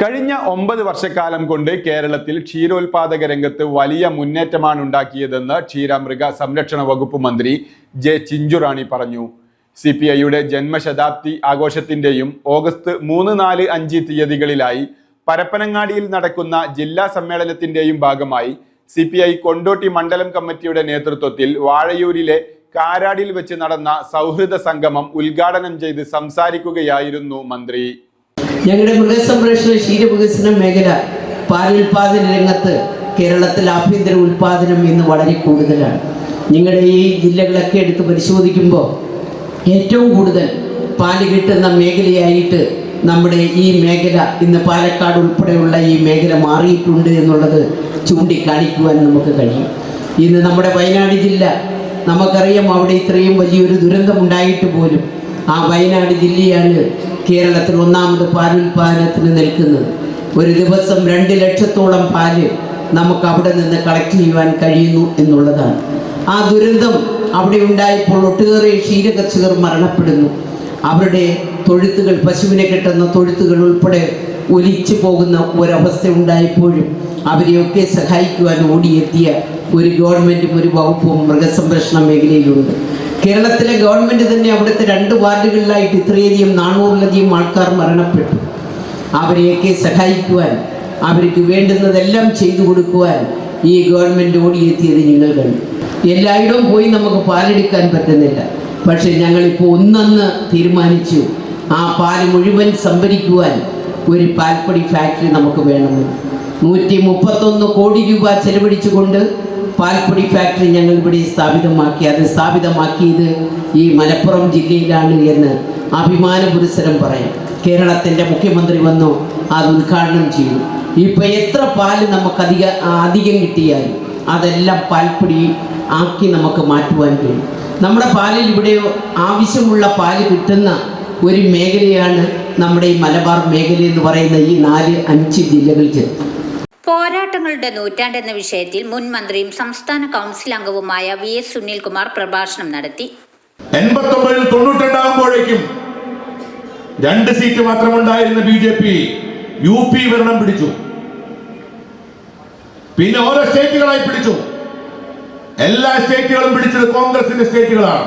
കഴിഞ്ഞ ഒമ്പത് വർഷക്കാലം കൊണ്ട് കേരളത്തിൽ ക്ഷീരോത്പാദക രംഗത്ത് വലിയ മുന്നേറ്റമാണ് ഉണ്ടാക്കിയതെന്ന് ക്ഷീരമൃഗ സംരക്ഷണ വകുപ്പ് മന്ത്രി ജെ ചിഞ്ചുറാണി പറഞ്ഞു. സി പി ഐയുടെ ജന്മശതാബ്ദി ആഘോഷത്തിന്റെയും ഓഗസ്റ്റ് മൂന്ന് നാല് അഞ്ച് തീയതികളിലായി പരപ്പനങ്ങാടിയിൽ നടക്കുന്ന ജില്ലാ സമ്മേളനത്തിന്റെയും ഭാഗമായി സി പി ഐ കൊണ്ടോട്ടി മണ്ഡലം കമ്മിറ്റിയുടെ നേതൃത്വത്തിൽ വാഴയൂരിലെ കാരാടിൽ വെച്ച് നടന്ന സൗഹൃദ സംഗമം ഉദ്ഘാടനം ചെയ്ത് സംസാരിക്കുകയായിരുന്നു മന്ത്രി. ഞങ്ങളുടെ മൃഗസംരക്ഷണ ക്ഷീരവികസന മേഖല പാലുൽപാദന രംഗത്ത് കേരളത്തിൽ ആഭ്യന്തര ഉൽപാദനം ഇന്ന് വളരെ കൂടുതലാണ്. നിങ്ങളുടെ ഈ ജില്ലകളൊക്കെ എടുത്ത് പരിശോധിക്കുമ്പോൾ ഏറ്റവും കൂടുതൽ പാൽ കിട്ടുന്ന മേഖലയായിട്ട് നമ്മുടെ ഈ മേഖല ഇന്ന് പാലക്കാട് ഉൾപ്പെടെയുള്ള ഈ മേഖല മാറിയിട്ടുണ്ട് എന്നുള്ളത് ചൂണ്ടിക്കാണിക്കുവാൻ നമുക്ക് കഴിയും. ഇന്ന് നമ്മുടെ വയനാട് ജില്ല നമുക്കറിയാം അവിടെ ഇത്രയും വലിയൊരു ദുരന്തം ഉണ്ടായിട്ട് പോലും ആ വയനാട് ജില്ലയാണ് കേരളത്തിൽ ഒന്നാമത് പാലുൽപാദനത്തിന് നിൽക്കുന്നത്. ഒരു ദിവസം രണ്ട് ലക്ഷത്തോളം പാൽ നമുക്ക് അവിടെ നിന്ന് കളക്ട് ചെയ്യുവാൻ കഴിയുന്നു എന്നുള്ളതാണ്. ആ ദുരന്തം അവിടെ ഉണ്ടായപ്പോൾ ഒട്ടേറെ ക്ഷീരകർഷകർ മരണപ്പെടുന്നു. അവരുടെ തൊഴുത്തുകൾ പശുവിനെ കെട്ടുന്ന തൊഴുത്തുകൾ ഉൾപ്പെടെ ഒലിച്ചു പോകുന്ന ഒരവസ്ഥ ഉണ്ടായപ്പോഴും അവരെയൊക്കെ സഹായിക്കുവാൻ ഓടിയെത്തിയ ഒരു ഗവൺമെന്റും ഒരു വകുപ്പും മൃഗസംരക്ഷണ മേഖലയിലുണ്ട്. കേരളത്തിലെ ഗവൺമെന്റ് തന്നെ അവിടുത്തെ രണ്ട് വാർഡുകളിലായിട്ട് ഇത്രയധികം നാനൂറിലധികം ആൾക്കാർ മരണപ്പെട്ടു. അവരെയൊക്കെ സഹായിക്കുവാൻ അവർക്ക് വേണ്ടുന്നതെല്ലാം ചെയ്തു കൊടുക്കുവാൻ ഈ ഗവൺമെന്റ് ഓടിയെത്തിയത് നിങ്ങൾ കണ്ടു. എല്ലായിടവും പോയി നമുക്ക് പാലെടുക്കാൻ പറ്റുന്നില്ല. പക്ഷേ ഞങ്ങളിപ്പോൾ ഒന്നെന്ന് തീരുമാനിച്ചു ആ പാൽ മുഴുവൻ സംഭരിക്കുവാൻ ഒരു പാൽപ്പൊടി ഫാക്ടറി നമുക്ക് വേണമെന്ന് നൂറ്റി മുപ്പത്തൊന്ന് കോടി രൂപ ചെലവഴിച്ചുകൊണ്ട് പാൽപ്പൊടി ഫാക്ടറി ഞങ്ങൾ ഇവിടെ സ്ഥാപിതമാക്കി അത് സ്ഥാപിതമാക്കിയത് ഈ മലപ്പുറം ജില്ലയിലാണ് എന്ന് അഭിമാന പുരസരം പറയാം. കേരളത്തിന്റെ മുഖ്യമന്ത്രി വന്നു അത് ഉദ്ഘാടനം ചെയ്തു. ഇപ്പം എത്ര പാൽ നമുക്ക് അധിക അധികം കിട്ടിയാലും അതെല്ലാം പാൽപ്പൊടി ആക്കി നമുക്ക് മാറ്റുവാൻ കഴിയും. നമ്മുടെ പാലിൽ ഇവിടെ ആവശ്യമുള്ള പാൽ കിട്ടുന്ന ഒരു മേഖലയാണ് നമ്മുടെ ഈ മലബാർ മേഖല എന്ന് പറയുന്ന ഈ നാല് അഞ്ച് ജില്ലകൾ ചേർത്ത്. പോരാട്ടങ്ങളുടെ നൂറ്റാണ്ട് എന്ന വിഷയത്തിൽ മുൻ മന്ത്രിയും സംസ്ഥാന കൗൺസിൽ അംഗവുമായ വി എസ് സുനിൽകുമാർ പ്രഭാഷണം നടത്തി. എൺപത്തൊമ്പതിൽ രണ്ട് seat മാത്രമുണ്ടായിരുന്ന B J P U P ഭരണം പിടിച്ചു. പിന്നെ ഓരോ സ്റ്റേറ്റുകളായി പിടിച്ചു. എല്ലാ സ്റ്റേറ്റുകളും പിടിച്ചത് കോൺഗ്രസിന്റെ സ്റ്റേറ്റുകളാണ്.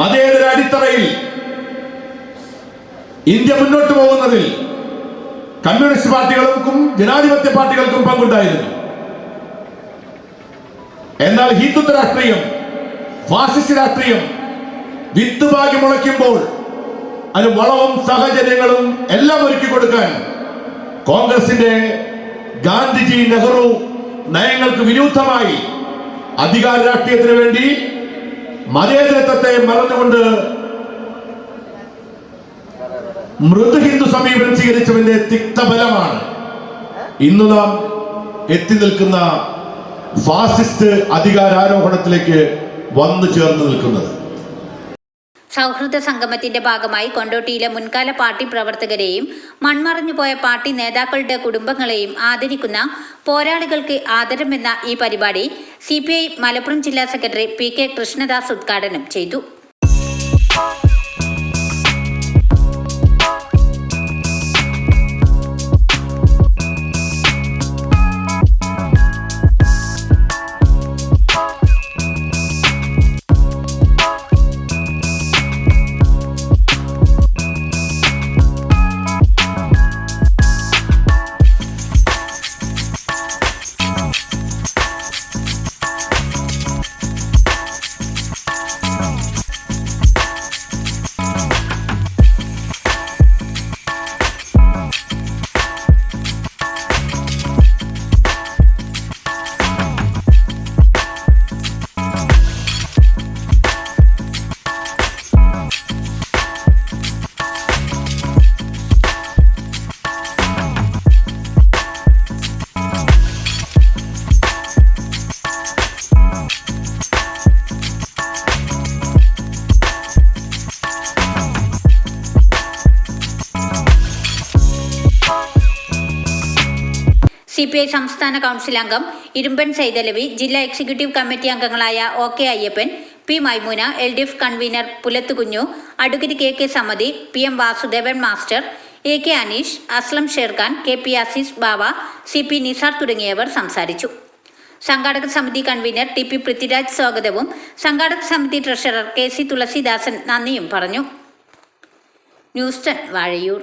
മതേതര അടിത്തറയിൽ ഇന്ത്യ മുന്നോട്ട് പോകുന്നതിൽ കമ്മ്യൂണിസ്റ്റ് പാർട്ടികൾക്കും ജനാധിപത്യ പാർട്ടികൾക്കും പങ്കുണ്ടായിരുന്നു. എന്നാൽ ഹിന്ദുത്വ രാഷ്ട്രീയം ഫാസിസ്റ്റ് രാഷ്ട്രീയം വിത്ത് ഭാഗ്യം മുളയ്ക്കുമ്പോൾ അതിന് വളവും സാഹചര്യങ്ങളും എല്ലാം ഒരുക്കി കൊടുക്കാൻ കോൺഗ്രസിന്റെ ഗാന്ധിജി നെഹ്റു നയങ്ങൾക്ക് വിരുദ്ധമായി അധികാര രാഷ്ട്രീയത്തിന് വേണ്ടി മതേതരത്വത്തെ മറന്നുകൊണ്ട് മൃദു ഹിന്ദു സമീപനം സ്വീകരിച്ചവന്റെ തിക്തബലമാണ് ഇന്ന് നാം എത്തി നിൽക്കുന്ന ഫാസിസ്റ്റ് അധികാരാരോഹണത്തിലേക്ക് വന്നു ചേർന്ന് നിൽക്കുന്നത്. സൗഹൃദ സംഗമത്തിന്റെ ഭാഗമായി കൊണ്ടോട്ടിയിലെ മുൻകാല പാർട്ടി പ്രവർത്തകരെയും മൺമറഞ്ഞുപോയ പാർട്ടി നേതാക്കളുടെ കുടുംബങ്ങളെയും ആദരിക്കുന്ന പോരാളികൾക്ക് ആദരമെന്ന ഈ പരിപാടി സി മലപ്പുറം ജില്ലാ സെക്രട്ടറി പി കെ കൃഷ്ണദാസ് ഉദ്ഘാടനം ചെയ്തു. സി പി ഐ സംസ്ഥാന കൗൺസിൽ അംഗം ഇരുമ്പൻ സൈതലവി ജില്ലാ എക്സിക്യൂട്ടീവ് കമ്മിറ്റി അംഗങ്ങളായ O K Ayyappan P Maimoona L D F convener Pulathukunju advocate K K സമിതി P M Vasudevan master A K Aneesh Aslam Sherkhan K P Azeez Bava C P Nisar തുടങ്ങിയവർ സംസാരിച്ചു. സംഘാടക സമിതി convener T P Prithviraj സ്വാഗതവും സംഘാടക സമിതി treasurer K C തുളസിദാസൻ നന്ദിയും പറഞ്ഞു. ന്യൂസ്റ്റൺ വാഴയൂർ.